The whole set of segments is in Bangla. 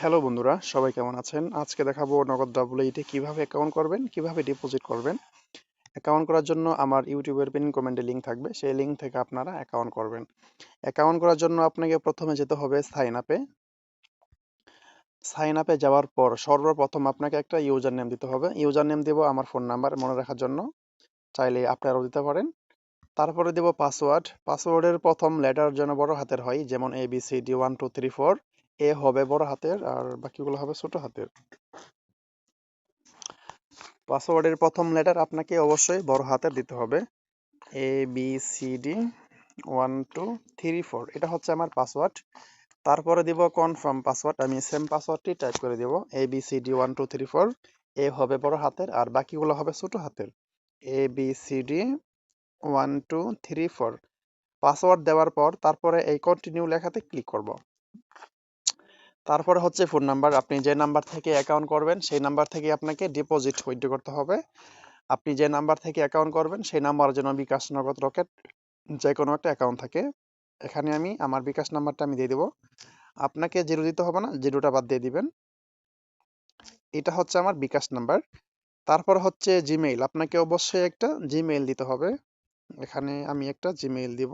হ্যালো বন্ধুরা, সবাই কেমন আছেন? আজকে দেখাবো নগদ ডাবল এইটে কীভাবে অ্যাকাউন্ট করবেন, কীভাবে ডিপোজিট করবেন। অ্যাকাউন্ট করার জন্য আমার ইউটিউবের পিন কমেন্টে লিঙ্ক থাকবে, সেই লিঙ্ক থেকে আপনারা অ্যাকাউন্ট করবেন। অ্যাকাউন্ট করার জন্য আপনাকে প্রথমে যেতে হবে সাইন আপে সাইন আপে যাওয়ার পর সর্বপ্রথম আপনাকে একটা ইউজার নেম দিতে হবে। ইউজার নেম দেবো আমার ফোন নাম্বার মনে রাখার জন্য। চাইলে আপনারাও দিতে পারেন। তারপরে দেব পাসওয়ার্ড পাসওয়ার্ডের প্রথম লেটার যেন বড় হাতের হয়, যেমন A B C D one two three four A হবে বড় হাতের আর বাকিগুলো হবে ছোট হাতের। পাসওয়ার্ডের প্রথম লেটার আপনাকে অবশ্যই বড় হাতের দিতে হবে। A B C D one two three four এটা হচ্ছে আমার পাসওয়ার্ড তারপরে দিব কনফার্ম পাসওয়ার্ড আমি সেম পাসওয়ার্ডটি টাইপ করে দিব। A B C D one two three four A হবে বড় হাতের আর বাকিগুলো হবে ছোট হাতের। A B C D one two three four password দেওয়ার পর তারপরে এই কন্টিনিউ লেখাতে ক্লিক করব। তারপরে হচ্ছে ফোন নাম্বার আপনি যে নাম্বার থেকে অ্যাকাউন্ট করবেন, সেই নাম্বার থেকে আপনাকে ডিপোজিট উইথড্র করতে হবে। আপনি যে নাম্বার থেকে অ্যাকাউন্ট করবেন, সেই নাম্বার যেন বিকাশ নগদ রকেট যে কোনো একটা অ্যাকাউন্ট থাকে, এখানে আমি আমার বিকাশ নাম্বারটা আমি দিয়ে দেবো। আপনাকে জিরো দিতে হবে না জিরোটা বাদ দিয়ে দিবেন। এটা হচ্ছে আমার বিকাশ নাম্বার তারপর হচ্ছে জিমেইল আপনাকে অবশ্যই একটা জিমেইল দিতে হবে। এখানে আমি একটা জিমেইল দিব।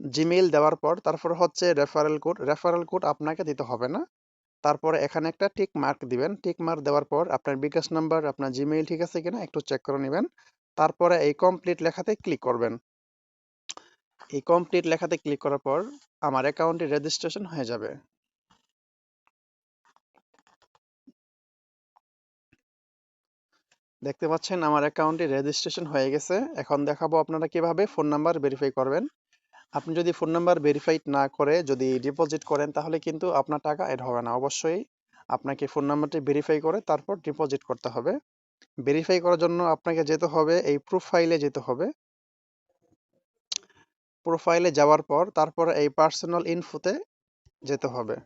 জিমেইল দেওয়ার পর তারপর হচ্ছে রেফারেল কোড রেফারেল কোড আপনাকে দিতে হবে না। তারপরে এখানে একটা টিক মার্ক দিবেন। টিক মার্ক দেওয়ার পর আপনার বিকাশ নাম্বার আপনার জিমেইল ঠিক আছে কিনা একটু চেক করে নেবেন। তারপরে এই কমপ্লিট লেখাতে ক্লিক করবেন। এই কমপ্লিট লেখাতে ক্লিক করার পর আমার অ্যাকাউন্টে রেজিস্ট্রেশন হয়ে যাবে। দেখতে পাচ্ছেন আমার অ্যাকাউন্টে রেজিস্ট্রেশন হয়ে গেছে। এখন দেখাবো আপনারা কীভাবে ফোন নাম্বার ভেরিফাই করবেন। আপনি যদি ফোন নাম্বার ভেরিফাইড না করে যদি ডিপোজিট করেন, তাহলে কিন্তু আপনার টাকা এড হবে না। অবশ্যই আপনাকে ফোন নাম্বারটি ভেরিফাই করে তারপর ডিপোজিট করতে হবে। ভেরিফাই করার জন্য আপনাকে যেতে হবে, এই প্রোফাইলে যেতে হবে। প্রোফাইলে যাওয়ার পর তারপর এই পার্সোনাল ইনফোতে যেতে হবে।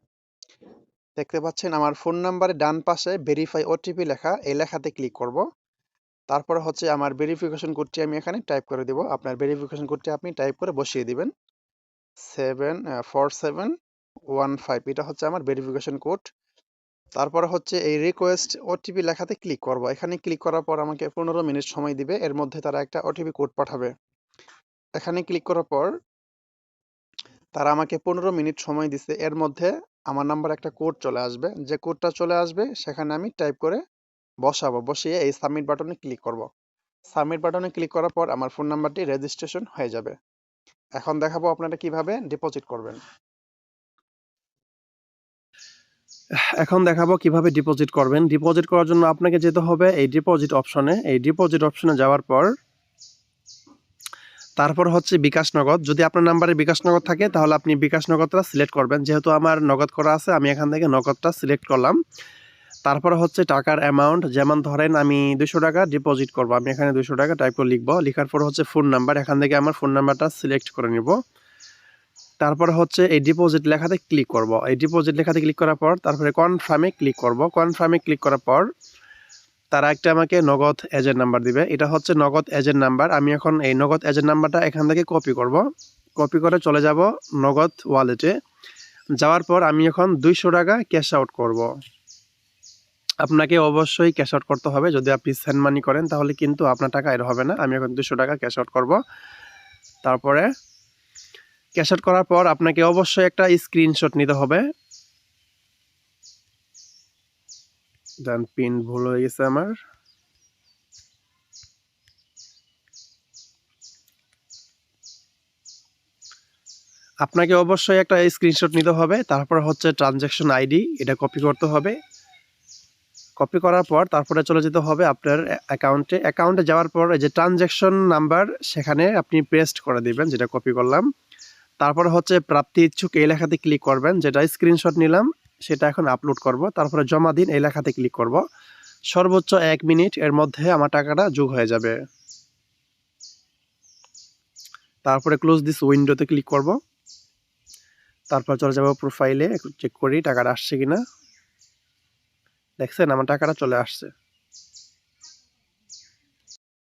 দেখতে পাচ্ছেন আমার ফোন নাম্বারে ডান পাশে ভেরিফাই ওটিপি লেখা, এই লেখাতে ক্লিক করব। তারপরে হচ্ছে আমার ভেরিফিকেশন কোডটি আমি এখানে টাইপ করে দিব। আপনার ভেরিফিকেশন কোডটি আপনি টাইপ করে বসিয়ে দিবেন। Seven four seven one five এটা হচ্ছে আমার ভেরিফিকেশন কোড তারপরে হচ্ছে এই রিকোয়েস্ট ওটিপি লেখাতে ক্লিক করব। এখানে ক্লিক করার পর আমাকে পনেরো মিনিট সময় দিবে। এর মধ্যে তারা একটা ওটিপি কোড পাঠাবে। এখানে ক্লিক করার পর তারা আমাকে পনেরো মিনিট সময় দিছে। এর মধ্যে আমার নাম্বার একটা কোড চলে আসবে। যে কোডটা চলে আসবে, সেখানে আমি টাইপ করে বসাবো। বসিয়ে এই সাবমিট বাটনে ক্লিক করব। সাবমিট বাটনে ক্লিক করার পর আমার ফোন নাম্বারটি রেজিস্ট্রেশন হয়ে যাবে। এখন দেখাবো আপনারা কীভাবে ডিপোজিট করবেন। এখন দেখাবো কীভাবে ডিপোজিট করবেন। ডিপোজিট করার জন্য আপনাকে যেতে হবে এই ডিপোজিট অপশনে এই ডিপোজিট অপশনে যাওয়ার পর তারপর হচ্ছে বিকাশ নগদ। যদি আপনার নাম্বারে বিকাশ নগদ থাকে, তাহলে আপনি বিকাশ নগদটা সিলেক্ট করবেন। যেহেতু আমার নগদ করা আছে, আমি এখান থেকে নগদটা সিলেক্ট করলাম। তারপর হচ্ছে টাকার অ্যামাউন্ট যেমন ধরেন আমি দুশো টাকা ডিপোজিট করব, আমি এখানে দুশো টাকা টাইপ করে লিখব, লেখার পর হচ্ছে ফোন নাম্বার এখান থেকে আমার ফোন নাম্বারটা সিলেক্ট করে নিব। তারপর হচ্ছে এই ডিপোজিট লেখাতে ক্লিক করব। এই ডিপোজিট লেখাতে ক্লিক করার পর, তারপরে কনফার্মে ক্লিক করব। কনফার্মে ক্লিক করার পর, তারা একটা আমাকে নগদ এজেন্ট নাম্বার দিবে। এটা হচ্ছে নগদ এজেন্ট নাম্বার আমি এখন এই নগদ এজেন্ট নাম্বারটা এখান থেকে কপি করব। কপি করে চলে যাব নগদ ওয়ালেটে যাওয়ার পর আমি এখন দুইশো টাকা ক্যাশ আউট করব। আপনাকে অবশ্যই ক্যাশ আউট করতে হবে। যদি আপনি সেন্ড মানি করেন, তাহলে কিন্তু আপনার টাকা এর হবে না। আমি এখন দুশো টাকা ক্যাশ আউট করব। তারপরে ক্যাশ আউট করার পর আপনাকে অবশ্যই একটা স্ক্রিনশট নিতে হবে। দেন পিন ভুল হয়ে গেছে আমার। আপনাকে অবশ্যই একটা স্ক্রিনশট নিতে হবে। তারপর হচ্ছে ট্রানজ্যাকশন আইডি এটা কপি করতে হবে। কপি করার পর তারপরে চলে যেতে হবে আপনার অ্যাকাউন্টে অ্যাকাউন্টে যাওয়ার পর যে ট্রানজ্যাকশন নাম্বার সেখানে আপনি পেস্ট করে দিবেন, যেটা কপি করলাম। তারপর হচ্ছে প্রাপ্তি ইচ্ছুক এই লেখাতে ক্লিক করবেন, যেটা স্ক্রিনশট নিলাম, সেটা এখন আপলোড করব। তারপরে জমা দিন এই লেখাতে ক্লিক করব। সর্বোচ্চ এক মিনিট এর মধ্যে আমার টাকাটা যোগ হয়ে যাবে। তারপরে ক্লোজ দিস উইন্ডোতে ক্লিক করব। তারপর চলে যাব প্রোফাইলে চেক করি টাকাটা আসছে কিনা। দেখছেন? আমার টাকাটা চলে আসছে।